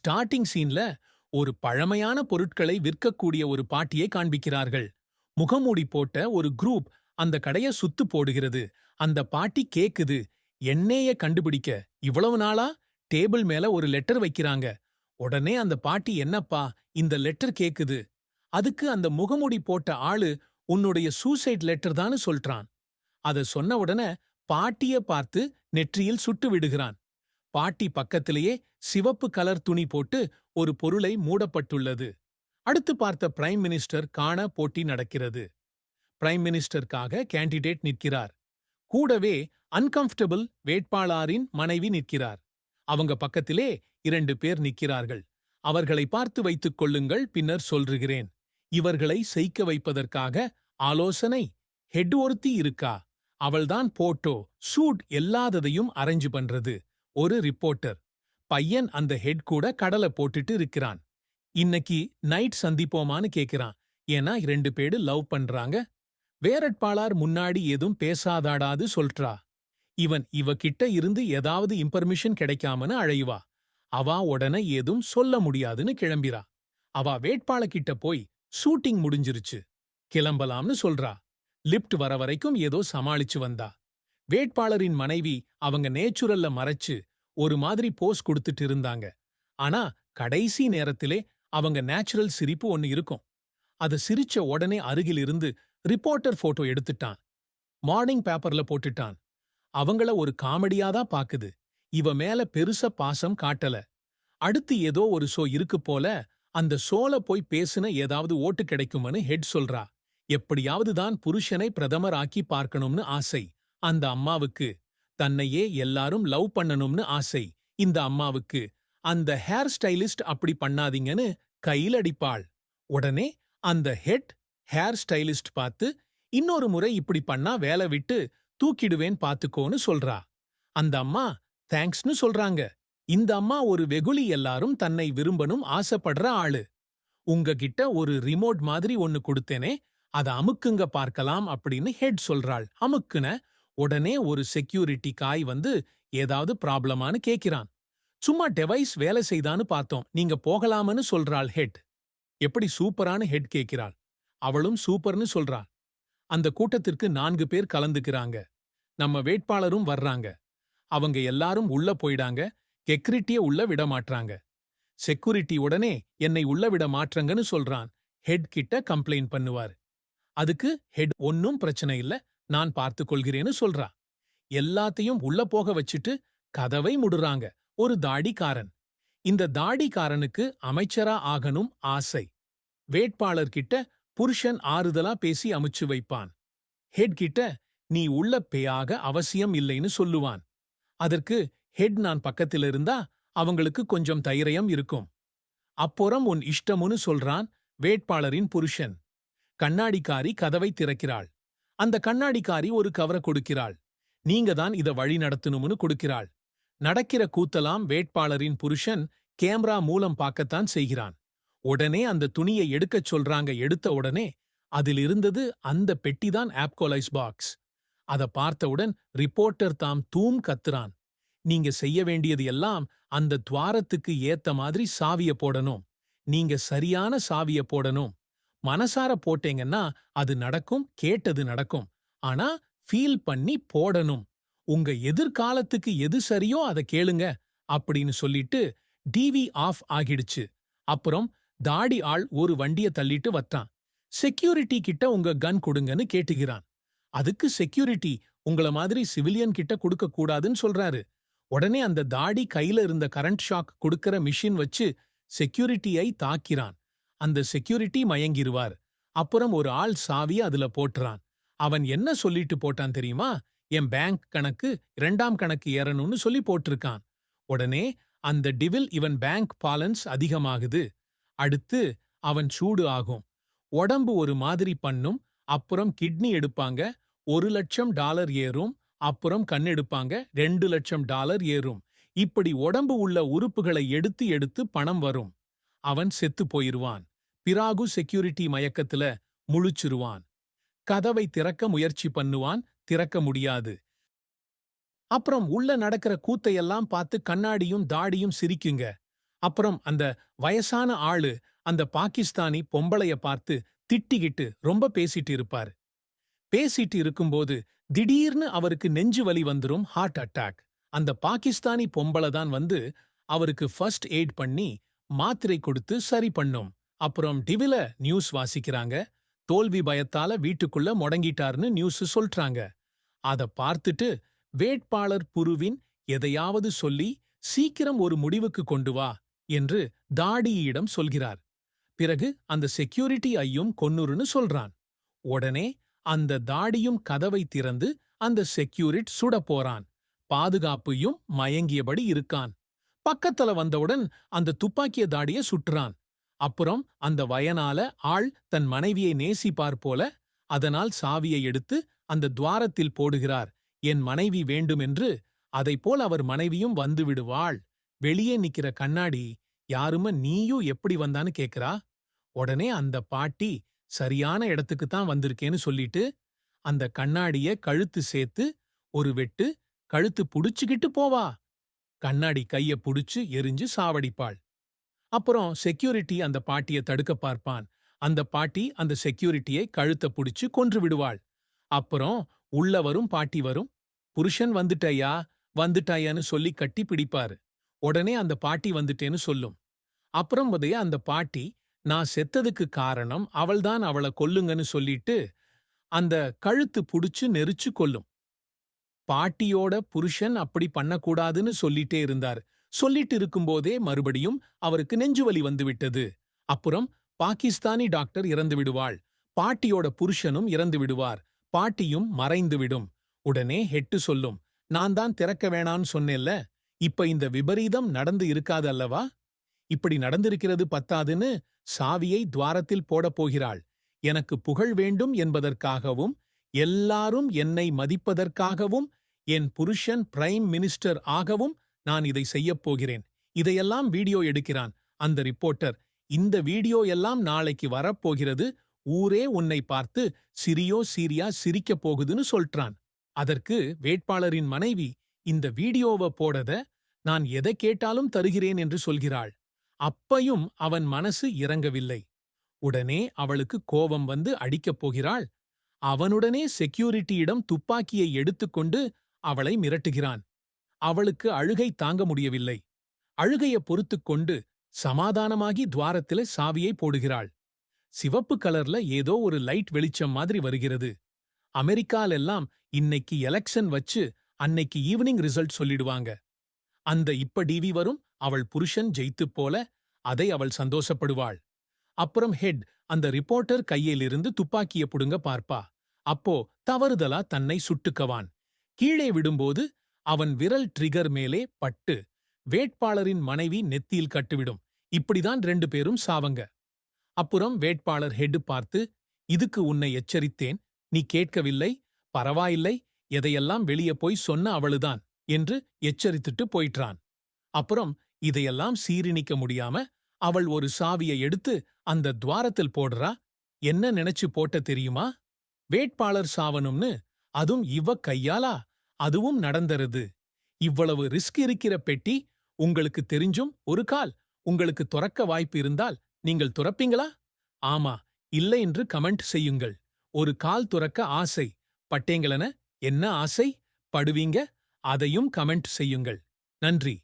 Starting சீன்ல ஒரு பழமையான பொருட்களை விற்கக்கூடிய ஒரு பாட்டியை காண்பிக்கிறார்கள். முகமூடி போட்ட ஒரு குரூப் அந்த கடைய சுத்து போடுகிறது. அந்த பாட்டி கேக்குது எண்ணெய கண்டுபிடிக்க இவ்வளவு நாளா? டேபிள் மேல ஒரு லெட்டர் வைக்கிறாங்க. உடனே அந்த பாட்டி என்னப்பா இந்த லெட்டர் கேக்குது. அதுக்கு அந்த முகமூடி போட்ட ஆளு உன்னுடைய சூசைட் லெட்டர் தான்னு சொல்றான். அத சொன்ன உடனே பாட்டிய பார்த்து நெற்றியில் சுட்டு விடுகிறான். பாட்டி பக்கத்திலேயே சிவப்பு கலர் துணி போட்டு ஒரு பொருளை மூடப்பட்டுள்ளது. அடுத்து பார்த்த பிரைம் மினிஸ்டர் காண போட்டி நடக்கிறது. பிரைம் மினிஸ்டருக்காக கேண்டிடேட் நிற்கிறார். கூடவே அன்கம்ஃபர்டபிள் வேட்பாளரின் மனைவி நிற்கிறார். அவங்க பக்கத்திலே இரண்டு பேர் நிற்கிறார்கள். அவர்களை பார்த்து வைத்துக் கொள்ளுங்கள் பின்னர் சொல்றுகிறேன் இவர்களை செய்க்க வைப்பதற்காக ஆலோசனை ஹெட் ஒருத்தி இருக்கா? அவள்தான் போட்டோ சூட் எல்லாததையும் அரேஞ்சு பண்றது. ஒரு ரிப்போர்ட்டர். பையன் அந்த ஹெட் கூட கடலை போட்டுட்டு இருக்கிறான். இன்னைக்கு நைட் சந்திப்போமான்னு கேக்குறான். ஏன்னா ரெண்டு பேரு லவ் பண்றாங்க. வேரட்பாளார் முன்னாடி எதுவும் பேசாதாடாது சொல்றா. இவன் இவகிட்ட இருந்து ஏதாவது இன்ஃபர்மேஷன் கிடைக்காமனு அழைவா. அவா உடனே ஏதும் சொல்ல முடியாதுன்னு கிளம்பிரா அவா வேட்பாள கிட்ட போய் ஷூட்டிங் முடிஞ்சிருச்சு. கிளம்பலாம்னு சொல்றா. லிப்ட் வர வரைக்கும் ஏதோ சமாளிச்சு வந்தா. வேட்பாளரின் மனைவி அவங்க நேச்சுரல்ல மறைச்சு ஒரு மாதிரி போஸ் கொடுத்துட்டு இருந்தாங்க. ஆனா கடைசி நேரத்திலே அவங்க நேச்சுரல் சிரிப்பு ஒன்னு இருக்கும். அத சிரிச்ச உடனே அருகில் இருந்து ரிப்போர்ட்டர் போட்டோ எடுத்துட்டான். மார்னிங் பேப்பர்ல போட்டுட்டான். அவங்கள ஒரு காமெடியா தான் பாக்குது. இவ மேல பெருச பாசம் காட்டல. அடுத்து ஏதோ ஒரு ஷோ இருக்கு போல அந்த ஷோல போய் பேசுன ஏதாவது ஓட்டு கிடைக்கும்னு ஹெட் சொல்றா. எப்படியாவது தான் புருஷனை பிரதமர் ஆக்கி பார்க்கணும்னு ஆசை. அந்த அம்மாவுக்கு. தன்னையே எல்லாரும் லவ் பண்ணணும்னு ஆசை. இந்த அம்மாவுக்கு. அந்த ஹேர் ஸ்டைலிஸ்ட் அப்படி பண்ணாதீங்கன்னு கையில் அடிப்பாள். உடனே அந்த ஹெட் ஹேர் ஸ்டைலிஸ்ட் பார்த்து இன்னொரு முறை இப்படி பண்ணா வேலை விட்டு தூக்கிடுவேன் பாத்துக்கோன்னு சொல்றா. அந்த அம்மா தேங்க்ஸ்னு சொல்றாங்க. இந்த அம்மா ஒரு வெகுளி எல்லாரும் தன்னை விரும்பணும் ஆசைப்படுற ஆளு. உங்ககிட்ட ஒரு ரிமோட் மாதிரி ஒன்னு கொடுத்தேனே அத அமுக்குங்க பார்க்கலாம் அப்படின்னு ஹெட் சொல்றாள். அமுக்குன உடனே ஒரு செக்யூரிட்டி காய் வந்து ஏதாவது ப்ராப்ளமான்னு கேக்கிறான் சும்மா டெவைஸ் வேலை செய்தான்னு பார்த்தோம். நீங்க போகலாமன்னு சொல்றாள் ஹெட் எப்படி சூப்பரான ஹெட் கேட்கிறாள். அவளும் சூப்பர்னு சொல்றாள் அந்த கூட்டத்திற்கு நான்கு பேர் கலந்துக்கிறாங்க. நம்ம வேட்பாளரும் வர்றாங்க. அவங்க எல்லாரும் உள்ள போயிடாங்க. கெக்ரிட்டிய உள்ள விட மாட்றாங்க. செக்யூரிட்டி உடனே என்னை உள்ள விட மாற்றங்கன்னு சொல்றான். ஹெட் கிட்ட கம்ப்ளைண்ட் பண்ணுவார். அதுக்கு ஹெட் ஒன்னும் பிரச்சனை இல்ல. நான் பார்த்துக் கொள்கிறேன்னு சொல்றா. எல்லாத்தையும் உள்ள போக வச்சுட்டு கதவை முடுறாங்க. ஒரு தாடிக்காரன். இந்த தாடிக்காரனுக்கு அமைச்சரா ஆகணும் ஆசை. வேட்பாளர்கிட்ட புருஷன் ஆறுதலா பேசி அமுச்சு வைப்பான். ஹெட் கிட்ட நீ உள்ள பேயாக அவசியம் இல்லைன்னு சொல்லுவான். அதற்கு ஹெட் நான் பக்கத்தில் இருந்தா அவங்களுக்கு கொஞ்சம் தைரியம் இருக்கும். அப்புறம் உன் இஷ்டமுன்னு சொல்றான் வேட்பாளரின் புருஷன். கண்ணாடிக்காரி கதவை திறக்கிறாள். அந்த கண்ணாடிக்காரி ஒரு கவரை கொடுக்கிறாள். நீங்க தான் இத வழி நடத்தணும்னு கொடுக்கிறாள். நடக்கிற கூத்தலாம் வேட்பாளரின் புருஷன் கேமரா மூலம் பார்க்கத்தான் செய்கிறான். உடனே அந்த துணியை எடுக்கச் சொல்றாங்க எடுத்த உடனே அதில் இருந்தது அந்த பெட்டிதான் ஆப்கோலைஸ் பாக்ஸ். அத பார்த்தவுடன் ரிப்போர்ட்டர் தாம் தூம் கத்துறான். நீங்க செய்ய வேண்டியது எல்லாம் அந்த துவாரத்துக்கு ஏத்த மாதிரி சாவிய போடணும். நீங்க சரியான சாவிய போடணும். மனசார போட்டேங்கன்னா அது நடக்கும் கேட்டது நடக்கும். ஆனா ஃபீல் பண்ணி போடணும். உங்க எதிர்காலத்துக்கு எது சரியோ அதை கேளுங்க அப்படின்னு சொல்லிட்டு டிவி ஆஃப் ஆகிடுச்சு. அப்புறம் தாடி ஆள் ஒரு வண்டிய தள்ளிட்டு வத்தான் செக்யூரிட்டி கிட்ட உங்க கன் கொடுங்கன்னு கேட்டுகிறான் அதுக்கு செக்யூரிட்டி உங்கள மாதிரி சிவிலியன் கிட்ட கொடுக்க கூடாதுன்னு சொல்றாரு. உடனே அந்த தாடி கையில இருந்த கரண்ட் ஷாக் கொடுக்கற மிஷின் வச்சு செக்யூரிட்டியை தாக்கிறான். அந்த செக்யூரிட்டி மயங்கிருவார். அப்புறம் ஒரு ஆள் சாவி அதுல போட்டுறான். அவன் என்ன சொல்லிட்டு போட்டான் தெரியுமா? என் பேங்க் கணக்கு இரண்டாம் கணக்கு ஏறணும்னு சொல்லி போட்டிருக்கான். உடனே அந்த டிவில் இவன் பேங்க் பாலன்ஸ் அதிகமாகுது. அடுத்து அவன் சூடு ஆகும். உடம்பு ஒரு மாதிரி பண்ணும். அப்புறம் கிட்னி எடுப்பாங்க. ஒரு லட்சம் டாலர் ஏறும். அப்புறம் கண் எடுப்பாங்க. ரெண்டு லட்சம் டாலர் ஏறும். இப்படி உடம்பு உள்ள உறுப்புகளை எடுத்து எடுத்து பணம் வரும். அவன் செத்து போயிருவான். பிராகு செக்யூரிட்டி மயக்கத்துல முழிச்சிருவான். கதவை திறக்க முயற்சி பண்ணுவான் திறக்க முடியாது. அப்புறம் உள்ள நடக்கிற கூத்தையெல்லாம் பார்த்து கண்ணாடியும் தாடியும் சிரிக்குங்க. அப்புறம் அந்த வயசான ஆளு அந்த பாகிஸ்தானி பொம்பளைய பார்த்து திட்டிக்கிட்டு ரொம்ப பேசிட்டு இருப்பார். பேசிட்டு இருக்கும்போது திடீர்னு அவருக்கு நெஞ்சு வலி வந்துரும் ஹார்ட் அட்டாக் அந்த பாகிஸ்தானி பொம்பளை தான் வந்து அவருக்கு ஃபர்ஸ்ட் எய்ட் பண்ணி மாத்திரை கொடுத்து சரி பண்ணும். அப்புறம் டிவில நியூஸ் வாசிக்கிறாங்க. தோல்வி பயத்தால வீட்டுக்குள்ள முடங்கிட்டார்னு நியூஸ் சொல்றாங்க. அத பார்த்துட்டு வேட்பாளர் புருவின் எதையாவது சொல்லி சீக்கிரம் ஒரு முடிவுக்கு கொண்டு வா என்று தாடியிடம் சொல்கிறார். பிறகு அந்த செக்யூரிட்டி ஐயும் கொன்னுருன்னு சொல்றான். உடனே அந்த தாடியும் கதவை திறந்து அந்த செக்யூரிட் சுட போறான். பாதுகாப்பையும் மயங்கியபடி இருக்கான். பக்கத்துல வந்தவுடன் அந்த துப்பாக்கிய தாடிய சுட்டுறான். அப்புறம் அந்த வயனால ஆள் தன் மனைவியை நேசிப்பார் போல அதனால் சாவியை எடுத்து அந்த துவாரத்தில் போடுகிறார் என் மனைவி வேண்டுமென்று அதைப்போல் அவர் மனைவியும் வந்து விடுவாள். வெளியே நிக்கிற கண்ணாடி யாரும நீயும் எப்படி வந்தான்னு கேக்குறா? உடனே அந்த பாட்டி சரியான இடத்துக்கு தான் வந்திருக்கேன்னு சொல்லிட்டு அந்த கண்ணாடிய கழுத்து சேர்த்து ஒரு வெட்டு கழுத்து புடிச்சுக்கிட்டு போவா. கண்ணாடி கைய புடிச்சு எரிஞ்சு சாவடிப்பாள். அப்புறம் செக்யூரிட்டி அந்த பாட்டிய தடுக்க பார்ப்பான். அந்த பாட்டி அந்த செக்யூரிட்டியை கழுத்த புடிச்சு கொன்று விடுவாள். அப்புறம் உள்ள வரும் பாட்டி வரும். புருஷன் வந்துட்டயா வந்துட்டாயான்னு சொல்லி கட்டி பிடிப்பாரு. உடனே அந்த பாட்டி வந்துட்டேன்னு சொல்லும். அப்புறம் உதய அந்த பாட்டி நான் செத்ததுக்கு காரணம் அவள்தான் அவளை கொல்லுங்கன்னு சொல்லிட்டு அந்த கழுத்து புடிச்சு நெரிச்சு கொல்லும். பாட்டியோட புருஷன் அப்படி பண்ணக்கூடாதுன்னு சொல்லிட்டே இருந்தார். சொல்லிட்டு இருக்கும்போதே மறுபடியும் அவருக்கு நெஞ்சுவலி வந்துவிட்டது. அப்புறம் பாகிஸ்தானி டாக்டர் இறந்து விடுவாள் பாட்டியோட புருஷனும் இறந்து விடுவார் பாட்டியும் மறைந்துவிடும். உடனே ஹெட்டு சொல்லும் நான் தான் திறக்க வேணான்னு சொன்னேல்ல இப்ப இந்த விபரீதம் நடந்து இருக்காது அல்லவா இப்படி நடந்திருக்கிறது பத்தாதுன்னு சாவியை துவாரத்தில் போடப் போகிறாள். எனக்கு புகழ் வேண்டும் என்பதற்காகவும் எல்லாரும் என்னை மதிப்பதற்காகவும் என் புருஷன் பிரைம் மினிஸ்டர் ஆகவும் நான் இதை செய்யப் போகிறேன். இதையெல்லாம் வீடியோ எடுக்கிறான். அந்த ரிப்போர்ட்டர் இந்த வீடியோ எல்லாம் நாளைக்கு வரப்போகிறது ஊரே உன்னை பார்த்து சிரியோ சீரியா சிரிக்கப் போகுதுன்னு சொல்றான். அதற்கு வேட்பாளரின் மனைவி இந்த வீடியோவ போடத நான் எதை கேட்டாலும் தருகிறேன் என்று சொல்கிறாள். அப்பையும் அவன் மனசு இறங்கவில்லை. உடனே அவளுக்கு கோபம் வந்து அடிக்கப் போகிறாள். அவனுடனே செக்யூரிட்டியிடம் துப்பாக்கியை எடுத்துக்கொண்டு அவளை மிரட்டுகிறான். அவளுக்கு அழுகை தாங்க முடியவில்லை. அழுகைய பொறுத்துக் கொண்டு சமாதானமாகி துவாரத்தில சாவியை போடுகிறாள். சிவப்பு கலர்ல ஏதோ ஒரு லைட் வெளிச்சம் மாதிரி வருகிறது. அமெரிக்காலெல்லாம் இன்னைக்கு எலெக்ஷன் வச்சு அன்னைக்கு ஈவினிங் ரிசல்ட் சொல்லிடுவாங்க. அந்த இப்ப டிவி வரும் அவள் புருஷன் ஜெயித்துப் போல அதை அவள் சந்தோஷப்படுவாள். அப்புறம் ஹெட் அந்த ரிப்போர்ட்டர் கையிலிருந்து துப்பாக்கிய புடுங்க பார்ப்பா. அப்போ தவறுதலா தன்னை சுட்டுக்கவான். கீழே விடும்போது அவன் விரல் ட்ரிகர் மேலே பட்டு வேட்பாளரின் மனைவி நெத்தியில் கட்டுவிடும். இப்படிதான் ரெண்டு பேரும் சாவங்க. அப்புறம் வேட்பாளர் ஹெட் பார்த்து இதுக்கு உன்னை எச்சரித்தேன். நீ கேட்கவில்லை பரவாயில்லை எதையெல்லாம் வெளியே போய் சொன்ன அவளுதான் என்று எச்சரித்துட்டு போயிற்றான். அப்புறம் இதையெல்லாம் சீரிணிக்க முடியாம அவள் ஒரு சாவியை எடுத்து அந்த துவாரத்தில் போடுறா? என்ன நினைச்சு போட்ட தெரியுமா? வேட்பாளர் சாவனும்னு அதுவும் இவ கையாலா அதுவும் நடந்தருது. இவ்வளவு ரிஸ்க் இருக்கிற பெட்டி உங்களுக்கு தெரிஞ்சும் ஒரு கால். உங்களுக்கு துறக்க வாய்ப்பு இருந்தால் நீங்கள் துறப்பீங்களா? ஆமா இல்லை என்று கமெண்ட் செய்யுங்கள். ஒரு கால் துறக்க ஆசை. பட்டேங்களன என்ன ஆசை? படுவீங்க? அதையும் கமெண்ட் செய்யுங்கள். நன்றி.